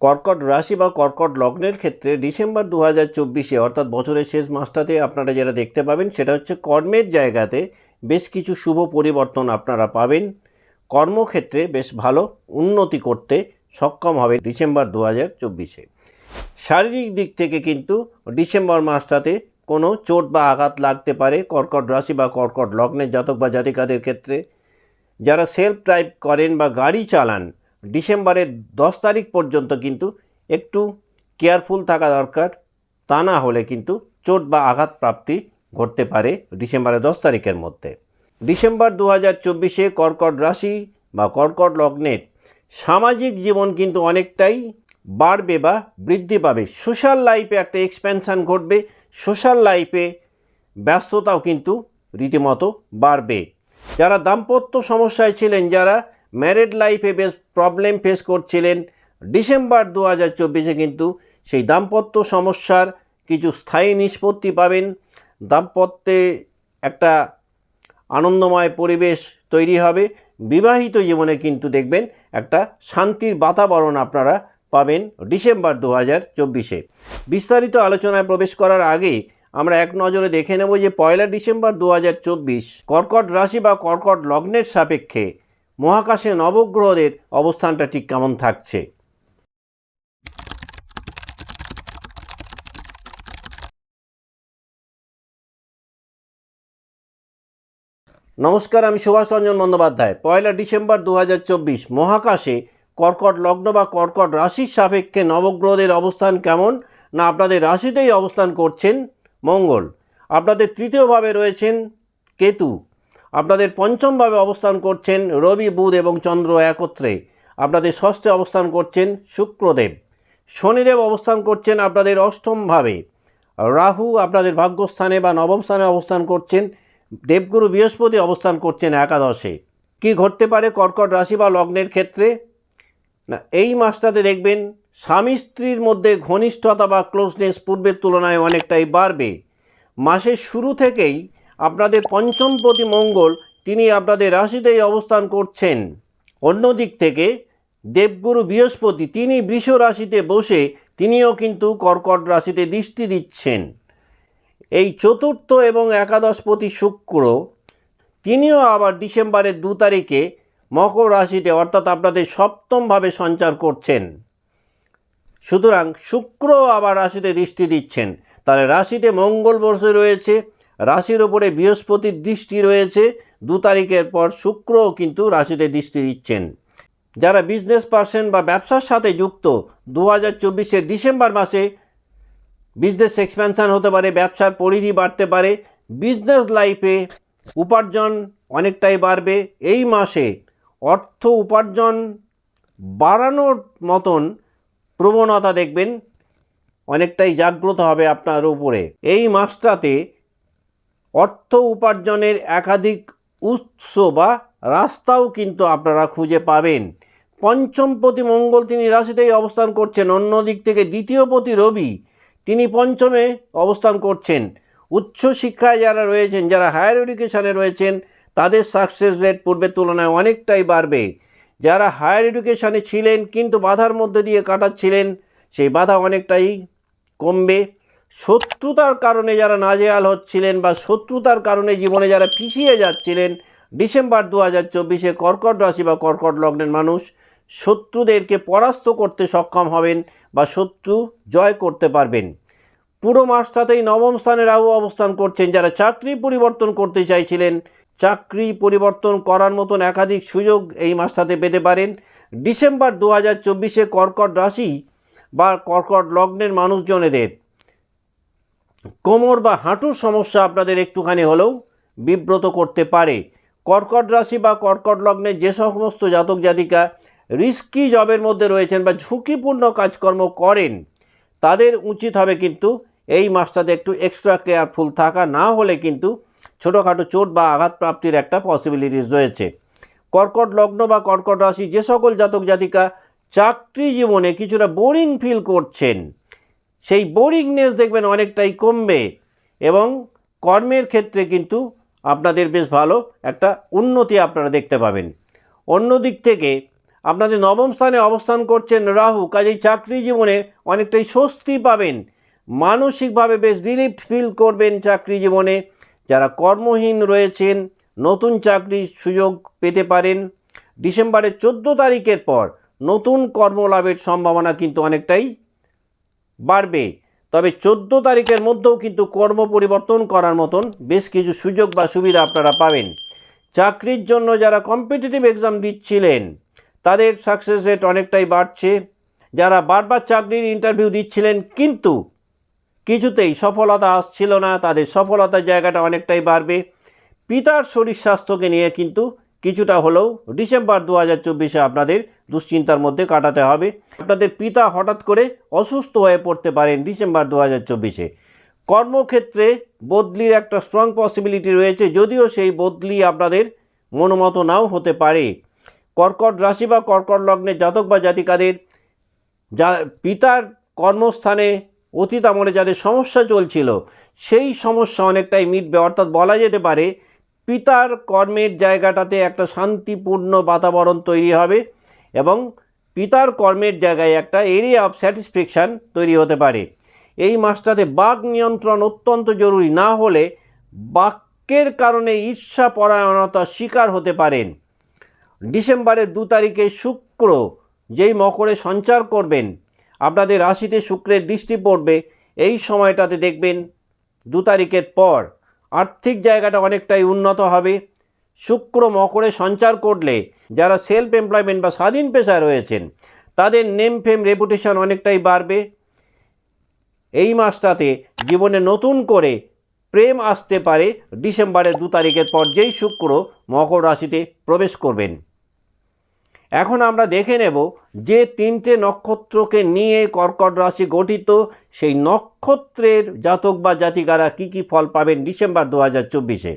কর্কট রাশি বা কর্কট লগ্নের ক্ষেত্রে ডিসেম্বর দু হাজার চব্বিশে, অর্থাৎ বছরের শেষ মাসটাতে আপনারা যেটা দেখতে পাবেন, সেটা হচ্ছে কর্মের জায়গাতে বেশ কিছু শুভ পরিবর্তন আপনারা পাবেন। কর্মক্ষেত্রে বেশ ভালো উন্নতি করতে সক্ষম হবে ডিসেম্বর দু হাজার চব্বিশে। শারীরিক দিক থেকে কিন্তু ডিসেম্বর মাসটাতে কোনো চোট বা আঘাত লাগতে পারে কর্কট রাশি বা কর্কট লগ্নের জাতক বা জাতিকাদের ক্ষেত্রে। যারা সেলফ ড্রাইভ করেন বা গাড়ি চালান ডিসেম্বরের দশ তারিখ পর্যন্ত কিন্তু একটু কেয়ারফুল থাকা দরকার। তা না হলে কিন্তু চোট বা আঘাত প্রাপ্তি ঘটতে পারে ডিসেম্বরের দশ তারিখের মধ্যে। ডিসেম্বর দু হাজার চব্বিশে কর্কট রাশি বা কর্কট লগ্নের সামাজিক জীবন কিন্তু অনেকটাই বাড়বে বা বৃদ্ধি পাবে। সোশ্যাল লাইফে একটা এক্সপ্যানশান ঘটবে, সোশ্যাল লাইফে ব্যস্ততাও কিন্তু রীতিমতো বাড়বে। যারা দাম্পত্য সমস্যায় ছিলেন, যারা ম্যারেড লাইফে বেশ প্রবলেম ফেস করছিলেন। ডিসেম্বর দু হাজার চব্বিশে কিন্তু সেই দাম্পত্য সমস্যার কিছু স্থায়ী নিষ্পত্তি পাবেন। দাম্পত্যে একটা আনন্দময় পরিবেশ তৈরি হবে। বিবাহিত জীবনে কিন্তু দেখবেন একটা শান্তির বাতাবরণ আপনারা পাবেন ডিসেম্বর দু হাজার চব্বিশে। বিস্তারিত আলোচনায় প্রবেশ করার আগে আমরা এক নজরে দেখে নেব যে পয়লা ডিসেম্বর দু হাজার চব্বিশ কর্কট রাশি বা কর্কট লগ্নের সাপেক্ষে মহাকাশে নবগ্রহদের অবস্থানটা ঠিক কেমন থাকছে? নমস্কার, আমি সুভাষ রঞ্জন বন্দ্যোপাধ্যায়। পয়লা ডিসেম্বর দু হাজার চব্বিশ, মহাকাশে কর্কট লগ্ন বা কর্কট রাশির সাপেক্ষে নবগ্রহদের অবস্থান কেমন? না আপনাদের রাশিতেই অবস্থান করছেন মঙ্গল। আপনাদের তৃতীয়ভাবে রয়েছেন কেতু। আপনাদের পঞ্চমভাবে অবস্থান করছেন রবি, বুধ এবং চন্দ্র একত্রে। আপনাদের ষষ্ঠে অবস্থান করছেন শুক্রদেব। শনিদেব অবস্থান করছেন আপনাদের অষ্টমভাবে। রাহু আপনাদের ভাগ্যস্থানে বা নবম স্থানে অবস্থান করছেন। দেবগুরু বৃহস্পতি অবস্থান করছেন একাদশে। কি ঘটতে পারে কর্কট রাশি বা লগ্নের ক্ষেত্রে? না, এই মাসটাতে দেখবেন স্বামী স্ত্রীর মধ্যে ঘনিষ্ঠতা বা ক্লোজনেস পূর্বের তুলনায় অনেকটাই বাড়বে। মাসের শুরু থেকেই আপনাদের পঞ্চমপতি মঙ্গল, তিনি আপনাদের রাশিতেই অবস্থান করছেন। অন্য দিক থেকে, দেবগুরু বৃহস্পতি, তিনি বৃষ রাশিতে বসে, তিনিও কিন্তু কর্কট রাশিতে দৃষ্টি দিচ্ছেন। এই চতুর্থ এবং একাদশপতি শুক্র, তিনিও আবার ডিসেম্বরের দু তারিখে মকর রাশিতে, অর্থাৎ আপনাদের সপ্তমভাবে সঞ্চার করছেন। সুতরাং শুক্র আবার রাশিতে দৃষ্টি দিচ্ছেন। তাহলে রাশিতে মঙ্গল বসে রয়েছে রাশির ওপরে বৃহস্পতির দৃষ্টি রয়েছে। দু তারিখের পর শুক্রও কিন্তু রাশিতে দৃষ্টি দিচ্ছেন। যারা বিজনেস পার্সন বা ব্যবসার সাথে যুক্ত দু হাজার চব্বিশের ডিসেম্বর মাসে বিজনেস এক্সপ্যানশান হতে পারে, ব্যবসার পরিধি বাড়তে পারে বিজনেস লাইফে উপার্জন অনেকটাই বাড়বে। এই মাসে অর্থ উপার্জন বাড়ানোর মতন প্রবণতা দেখবেন, অনেকটাই জাগ্রত হবে আপনার উপরে। এই মাসটাতে অর্থ উপার্জনের একাধিক উৎস বা রাস্তাও কিন্তু আপনারা খুঁজে পাবেন। পঞ্চম প্রতি মঙ্গল তিনি রাশিতেই অবস্থান করছেন। অন্য দিক থেকে দ্বিতীয় প্রতি রবি তিনি পঞ্চমে অবস্থান করছেন। উচ্চ শিক্ষায় যারা রয়েছেন, যারা হায়ার এডুকেশানে রয়েছেন, তাদের সাকসেস রেট পূর্বের তুলনায় অনেকটাই বাড়বে। যারা হায়ার এডুকেশানে ছিলেন কিন্তু বাধার মধ্যে দিয়ে কাটাচ্ছিলেন, সেই বাধা অনেকটাই কমবে। শত্রুতার কারণে যারা নাজেয়াল হচ্ছিলেন বা শত্রুতার কারণে জীবনে যারা পিছিয়ে যাচ্ছিলেন, ডিসেম্বর দু হাজার চব্বিশে কর্কট রাশি বা কর্কট লগ্নের মানুষ শত্রুদেরকে পরাস্ত করতে সক্ষম হবেন বা শত্রু জয় করতে পারবেন। পুরো মাসটাতেই নবম স্থানে রাহু অবস্থান করছেন, যারা চাকরি পরিবর্তন করতে চাইছিলেন, চাকরি পরিবর্তন করার মতন একাধিক সুযোগ এই মাসটাতে পেতে পারেন। ডিসেম্বর দু হাজার চব্বিশে কর্কট রাশি বা কর্কট লগ্নের মানুষজনেদের কোমর বা হাঁটুর সমস্যা আপনাদের একটুখানি হলেও বিব্রত করতে পারে। কর্কট রাশি বা কর্কট লগ্নে যে সমস্ত জাতক জাতিকা রিস্কি জবের মধ্যে রয়েছেন বা ঝুঁকিপূর্ণ কাজকর্ম করেন, তাদের উচিত হবে কিন্তু এই মাসটাতে একটু এক্সট্রা কেয়ারফুল থাকা, না হলে কিন্তু ছোটোখাটো চোট বা আঘাত প্রাপ্তির একটা পসিবিলিটিস রয়েছে। কর্কট লগ্ন বা কর্কট রাশি যে সকল জাতক জাতিকা চাকরি জীবনে কিছুটা বোরিং ফিল করছেন। সেই বোরিংনেস দেখবেন অনেকটাই কমবে এবং কর্মের ক্ষেত্রে কিন্তু আপনাদের বেশ ভালো একটা উন্নতি আপনারা দেখতে পাবেন। অন্য দিক থেকে আপনাদের নবম স্থানে অবস্থান করছেন রাহু, কাজেই চাকরি জীবনে অনেকটাই স্বস্তি পাবেন। মানসিকভাবে বেশ রিলিফ ফিল করবেন চাকরি জীবনে। যারা কর্মহীন রয়েছেন, নতুন চাকরির সুযোগ পেতে পারেন। ডিসেম্বরের চোদ্দ তারিখের পর নতুন কর্মলাভের সম্ভাবনা কিন্তু অনেকটাই বাড়বে। তবে চোদ্দ তারিখের মধ্যেও কিন্তু কর্ম পরিবর্তন করার মতন বেশ কিছু সুযোগ বা সুবিধা আপনারা পাবেন। চাকরির জন্য যারা কম্পিটিটিভ এক্সাম দিচ্ছিলেন, তাদের সাকসেস রেট অনেকটাই বাড়ছে। যারা বারবার চাকরির ইন্টারভিউ দিচ্ছিলেন, কিন্তু কিছুতেই সফলতা আসছিল না, তাদের সফলতার জায়গাটা অনেকটাই বাড়বে। পিতার শরীর স্বাস্থ্যকে নিয়ে কিন্তু কিছুটা হলেও ডিসেম্বর দু হাজার চব্বিশে আপনাদের দুশ্চিন্তার মধ্যে কাটাতে হবে। আপনাদের পিতা হঠাৎ করে অসুস্থ হয়ে পড়তে পারেন ডিসেম্বর দু হাজার চব্বিশে। কর্মক্ষেত্রে বদলির একটা স্ট্রং পসিবিলিটি রয়েছে, যদিও সেই বদলি আপনাদের মনোমতো নাও হতে পারে। কর্কট রাশি বা কর্কট লগ্নে জাতক বা জাতিকাদের যা পিতার কর্মস্থানে অতীত আমলে যাদের সমস্যা চলছিল, সেই সমস্যা অনেকটাই মিটবে। অর্থাৎ বলা যেতে পারে পিতার কর্মের জায়গাটাতে একটা শান্তিপূর্ণ বাতাবরণ তৈরি হবে এবং পিতার কর্মের জায়গায় একটা এরিয়া অফ স্যাটিসফ্যাকশান তৈরি হতে পারে। এই মাসটাতে বাক নিয়ন্ত্রণ অত্যন্ত জরুরি, না হলে বাক্যের কারণে ঈর্ষা পরায়ণতার শিকার হতে পারেন। ডিসেম্বরের দু তারিখে শুক্র, যেই মকরে সঞ্চার করবেন, আপনাদের রাশিতে শুক্রের দৃষ্টি পড়বে, এই সময়টাতে দেখবেন দু তারিখের পর আর্থিক জায়গাটা অনেকটাই উন্নত হবে। শুক্র মকরে সঞ্চার করলে যারা সেলফ এমপ্লয়মেন্ট বা স্বাধীন পেশায় রয়েছেন, তাদের নেম ফেম রেপুটেশন অনেকটাই বাড়বে। এই মাসটাতে জীবনে নতুন করে প্রেম আসতে পারে। ডিসেম্বরের দু তারিখের পর যেই শুক্র মকর রাশিতে প্রবেশ করবেন। এখন আমরা দেখে নেব যে তিনটে নক্ষত্রকে নিয়ে কর্কট রাশি গঠিত, সেই নক্ষত্রের জাতক বা জাতিকারা কি কি ফল পাবেন ডিসেম্বর দু হাজার চব্বিশে?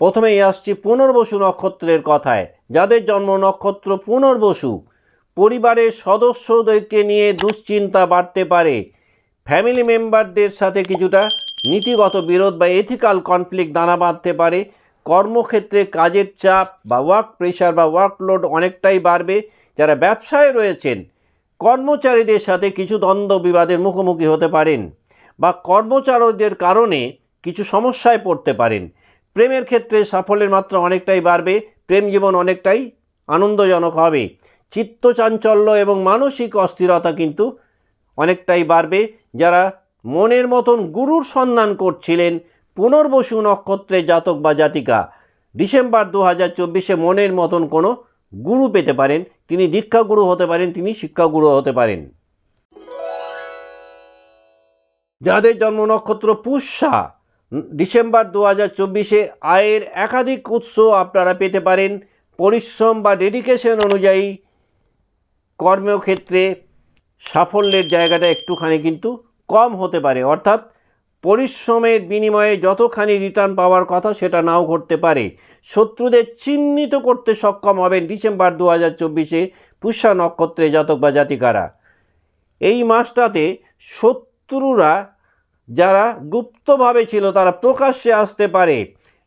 প্রথমেই আসছি পুনর্বসু নক্ষত্রের কথায়। যাদের জন্ম নক্ষত্র পুনর্বসু, পরিবারের সদস্যদেরকে নিয়ে দুশ্চিন্তা বাড়তে পারে। ফ্যামিলি মেম্বারদের সাথে কিছুটা নীতিগত বিরোধ বা এথিক্যাল কনফ্লিক্ট দানা বাঁধতে পারে। কর্মক্ষেত্রে কাজের চাপ বা ওয়ার্ক প্রেশার বা ওয়ার্কলোড অনেকটাই বাড়বে। যারা ব্যবসায় রয়েছেন, কর্মচারীদের সাথে কিছু দ্বন্দ্ব বিবাদের মুখোমুখি হতে পারেন বা কর্মচারীদের কারণে কিছু সমস্যায় পড়তে পারেন। প্রেমের ক্ষেত্রে সাফল্যের মাত্রা অনেকটাই বাড়বে, প্রেম জীবন অনেকটাই আনন্দজনক হবে। চিত্তচাঞ্চল্য এবং মানসিক অস্থিরতা কিন্তু অনেকটাই বাড়বে। যারা মনের মতন গুরুর সন্ধান করছিলেন পুনর্বসু নক্ষত্রে জাতক বা জাতিকা। ডিসেম্বর দু হাজার চব্বিশে মনের মতন কোনো গুরু পেতে পারেন। তিনি দীক্ষাগুরু হতে পারেন, তিনি শিক্ষাগুরু হতে পারেন। যাদের জন্ম নক্ষত্র পুষ্যা, ডিসেম্বর দু হাজার চব্বিশে আয়ের একাধিক উৎস আপনারা পেতে পারেন। পরিশ্রম বা ডেডিকেশন অনুযায়ী কর্মক্ষেত্রে সাফল্যের জায়গাটা একটুখানি কিন্তু কম হতে পারে। অর্থাৎ পরিশ্রমের বিনিময়ে যতখানি রিটার্ন পাওয়ার কথা সেটা নাও ঘটতে পারে। শত্রুদের চিহ্নিত করতে সক্ষম হবেন ডিসেম্বর দু হাজার চব্বিশে পুষ্যা নক্ষত্রে জাতক বা জাতিকারা। এই মাসটাতে শত্রুরা যারা গুপ্তভাবে ছিল তারা প্রকাশ্যে আসতে পারে।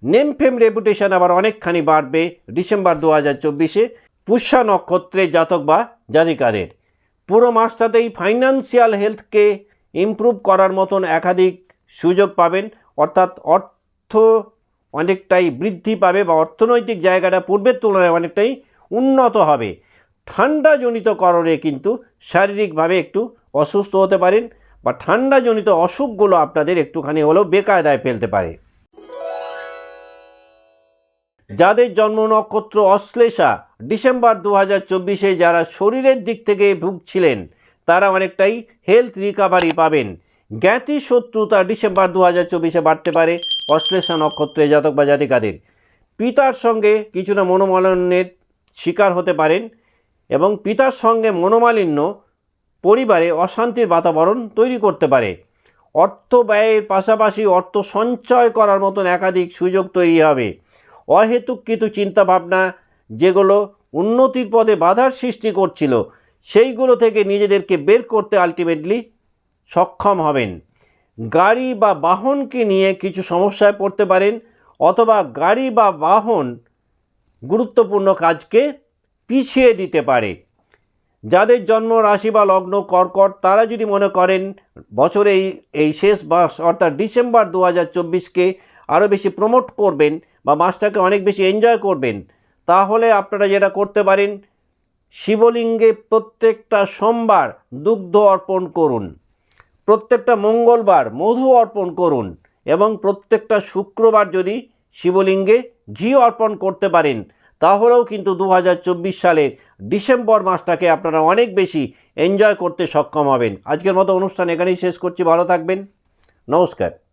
নেম ফেম রেপুটেশন আবার অনেকখানি বাড়বে ডিসেম্বর দু হাজার চব্বিশে পুষ্যা নক্ষত্রে জাতক বা জাতিকাদের। পুরো মাসটাতেই ফাইন্যান্সিয়াল হেলথকে ইমপ্রুভ করার মতন একাধিক সুযোগ পাবেন, অর্থাৎ অর্থ অনেকটাই বৃদ্ধি পাবে বা অর্থনৈতিক জায়গাটা পূর্বের তুলনায় অনেকটাই উন্নত হবে। ঠান্ডাজনিত কারণে কিন্তু শারীরিকভাবে একটু অসুস্থ হতে পারেন বা ঠান্ডাজনিত অসুখগুলো আপনাদের একটুখানি হলেও বেকায়দায় ফেলতে পারে। যাদের জন্ম নক্ষত্র অশ্লেষা, ডিসেম্বর দু হাজার চব্বিশে যারা শরীরের দিক থেকে ভুগছিলেন, তারা অনেকটাই হেলথ রিকাভারি পাবেন। জ্ঞাতি শত্রুতা ডিসেম্বর দু হাজার চব্বিশে বাড়তে পারে অশ্লেষা নক্ষত্রে জাতক বা জাতিকাদের। পিতার সঙ্গে কিছুটা মনোমালিন্যের শিকার হতে পারেন এবং পিতার সঙ্গে মনোমালিন্য পরিবারে অশান্তির বাতাবরণ তৈরি করতে পারে। অর্থ ব্যয়ের পাশাপাশি অর্থ সঞ্চয় করার মতন একাধিক সুযোগ তৈরি হবে। অহেতুক কিছু চিন্তাভাবনা যেগুলো উন্নতির পদে বাধার সৃষ্টি করছিল, সেইগুলো থেকে নিজেদেরকে বের করতে আলটিমেটলি সক্ষম হবেন। গাড়ি বা বাহনকে নিয়ে কিছু সমস্যায় পড়তে পারেন অথবা গাড়ি বা বাহন গুরুত্বপূর্ণ কাজকে পিছিয়ে দিতে পারে। যাদের জন্ম রাশি বা লগ্ন কর্কট, তারা যদি মনে করেন বছরে এই শেষ মাস অর্থাৎ ডিসেম্বর দু হাজার চব্বিশকে আরও বেশি প্রমোট করবেন বা মাসটাকে অনেক বেশি এনজয় করবেন, তাহলে আপনারা যেটা করতে পারেন, শিবলিঙ্গে প্রত্যেকটা সোমবার দুগ্ধ অর্পণ করুন। প্রত্যেকটা মঙ্গলবার মধু অর্পণ করুন এবং প্রত্যেকটা শুক্রবার যদি শিবলিঙ্গে ঘি অর্পণ করতে পারেন, তাহলেও কিন্তু দু হাজার চব্বিশ সালের ডিসেম্বর মাসটাকে আপনারা অনেক বেশি এনজয় করতে সক্ষম হবেন। আজকের মতো অনুষ্ঠান এখানেই শেষ করছি। ভালো থাকবেন। নমস্কার।